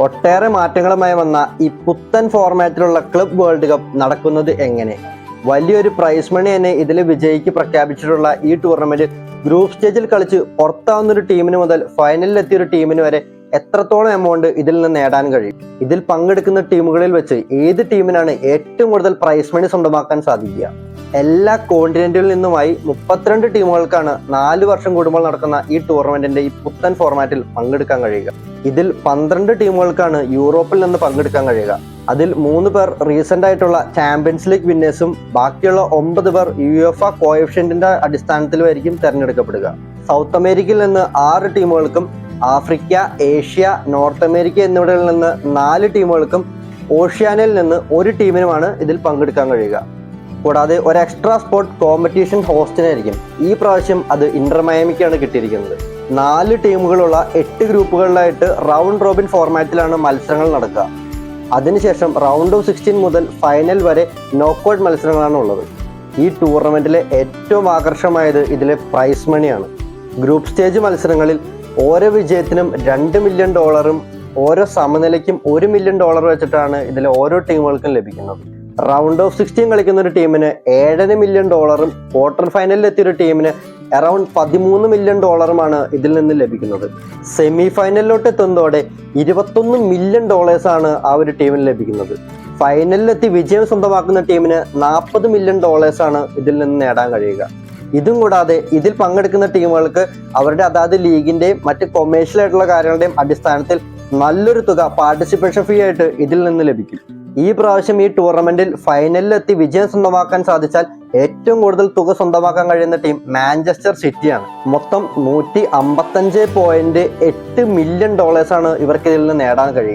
ഒട്ടേറെ മാറ്റങ്ങളുമായി വന്ന ഈ പുത്തൻ ഫോർമാറ്റിലുള്ള ക്ലബ് വേൾഡ് കപ്പ് നടക്കുന്നത് എങ്ങനെ? വലിയൊരു പ്രൈസ് മണി തന്നെ ഇതിൽ വിജയിക്ക് പ്രഖ്യാപിച്ചിട്ടുള്ള ഈ ടൂർണമെന്റ് ഗ്രൂപ്പ് സ്റ്റേജിൽ കളിച്ച് പുറത്താവുന്ന ഒരു ടീമിന് മുതൽ ഫൈനലിൽ എത്തിയ ഒരു ടീമിന് വരെ എത്രത്തോളം എമൗണ്ട് ഇതിൽ നിന്ന് നേടാൻ കഴിയും? ഇതിൽ പങ്കെടുക്കുന്ന ടീമുകളിൽ വെച്ച് ഏത് ടീമിനാണ് ഏറ്റവും കൂടുതൽ പ്രൈസ് മണി സ്വന്തമാക്കാൻ സാധിക്കുക? എല്ലാ കോണ്ടിനെന്റിൽ നിന്നുമായി മുപ്പത്തിരണ്ട് ടീമുകൾക്കാണ് നാല് വർഷം കൂടുമ്പോൾ നടക്കുന്ന ഈ ടൂർണമെന്റിന്റെ ഈ പുത്തൻ ഫോർമാറ്റിൽ പങ്കെടുക്കാൻ കഴിയുക. ഇതിൽ പന്ത്രണ്ട് ടീമുകൾക്കാണ് യൂറോപ്പിൽ നിന്ന് പങ്കെടുക്കാൻ കഴിയുക. അതിൽ മൂന്ന് പേർ റീസെന്റ് ആയിട്ടുള്ള ചാമ്പ്യൻസ് ലീഗ് വിന്നേഴ്സും ബാക്കിയുള്ള ഒമ്പത് പേർ യു എഫ് ആ കോയഫിഷ്യന്റിന്റെ അടിസ്ഥാനത്തിലുമായിരിക്കും തെരഞ്ഞെടുക്കപ്പെടുക. സൗത്ത് അമേരിക്കയിൽ നിന്ന് ആറ് ടീമുകൾക്കും ആഫ്രിക്ക ഏഷ്യ നോർത്ത് അമേരിക്ക എന്നിവിടങ്ങളിൽ നിന്ന് നാല് ടീമുകൾക്കും ഓഷ്യാനയിൽ നിന്ന് ഒരു ടീമിനുമാണ് ഇതിൽ പങ്കെടുക്കാൻ കഴിയുക. കൂടാതെ ഒരു എക്സ്ട്രാ സ്പോർട്ട് കോമ്പറ്റീഷൻ ഹോസ്റ്റിനായിരിക്കും ഈ പ്രാവശ്യം അത് ഇന്റർ മയാമിക്കാണ് കിട്ടിയിരിക്കുന്നത്. നാല് ടീമുകളുള്ള എട്ട് ഗ്രൂപ്പുകളിലായിട്ട് റൗണ്ട് റോബിൻ ഫോർമാറ്റിലാണ് മത്സരങ്ങൾ നടക്കുക. അതിനുശേഷം റൗണ്ട് ഓഫ് സിക്സ്റ്റീൻ മുതൽ ഫൈനൽ വരെ നോക്കൗട്ട് മത്സരങ്ങളാണ് ഉള്ളത്. ഈ ടൂർണമെന്റിലെ ഏറ്റവും ആകർഷകമായത് ഇതിലെ പ്രൈസ് മണിയാണ് ഗ്രൂപ്പ് സ്റ്റേജ് മത്സരങ്ങളിൽ ഓരോ വിജയത്തിനും രണ്ട് മില്യൺ ഡോളറും ഓരോ സമനിലയ്ക്കും ഒരു മില്യൺ ഡോളർ വെച്ചിട്ടാണ് ഇതിലെ ഓരോ ടീമുകൾക്കും ലഭിക്കുന്നത്. റൗണ്ട് ഓഫ് സിക്സ്റ്റീൻ കളിക്കുന്ന ഒരു ടീമിന് ഏഴര മില്യൺ ഡോളറും ക്വാർട്ടർ ഫൈനലിൽ എത്തിയ ഒരു ടീമിന് അറൌണ്ട് പതിമൂന്ന് മില്യൺ ഡോളറുമാണ് ഇതിൽ നിന്ന് ലഭിക്കുന്നത്. സെമി ഫൈനലിലോട്ട് എത്തുന്നതോടെ ഇരുപത്തൊന്ന് മില്യൺ ഡോളേഴ്സ് ആണ് ആ ഒരു ടീമിന് ലഭിക്കുന്നത്. ഫൈനലിലെത്തി വിജയം സ്വന്തമാക്കുന്ന ടീമിന് നാൽപ്പത് മില്യൺ ഡോളേഴ്സ് ആണ് ഇതിൽ നിന്ന് നേടാൻ കഴിയുക. ഇതും കൂടാതെ ഇതിൽ പങ്കെടുക്കുന്ന ടീമുകൾക്ക് അവരുടെ അതാത് ലീഗിന്റെയും മറ്റ് കൊമേഴ്ഷ്യൽ ആയിട്ടുള്ള കാര്യങ്ങളുടെയും അടിസ്ഥാനത്തിൽ നല്ലൊരു തുക പാർട്ടിസിപ്പേഷൻ ഫീ ആയിട്ട് ഇതിൽ നിന്ന് ലഭിക്കും. ഈ പ്രാവശ്യം ഈ ടൂർണമെന്റിൽ ഫൈനലിലെത്തി വിജയം സ്വന്തമാക്കാൻ സാധിച്ചാൽ ഏറ്റവും കൂടുതൽ തുക സ്വന്തമാക്കാൻ കഴിയുന്ന ടീം മാഞ്ചസ്റ്റർ സിറ്റിയാണ്. മൊത്തം നൂറ്റി അമ്പത്തഞ്ച് പോയിന്റ് എട്ട് മില്യൺ ഡോളേഴ്സാണ് ഇവർക്ക് ഇതിൽ നിന്ന് നേടാൻ കഴിയുക.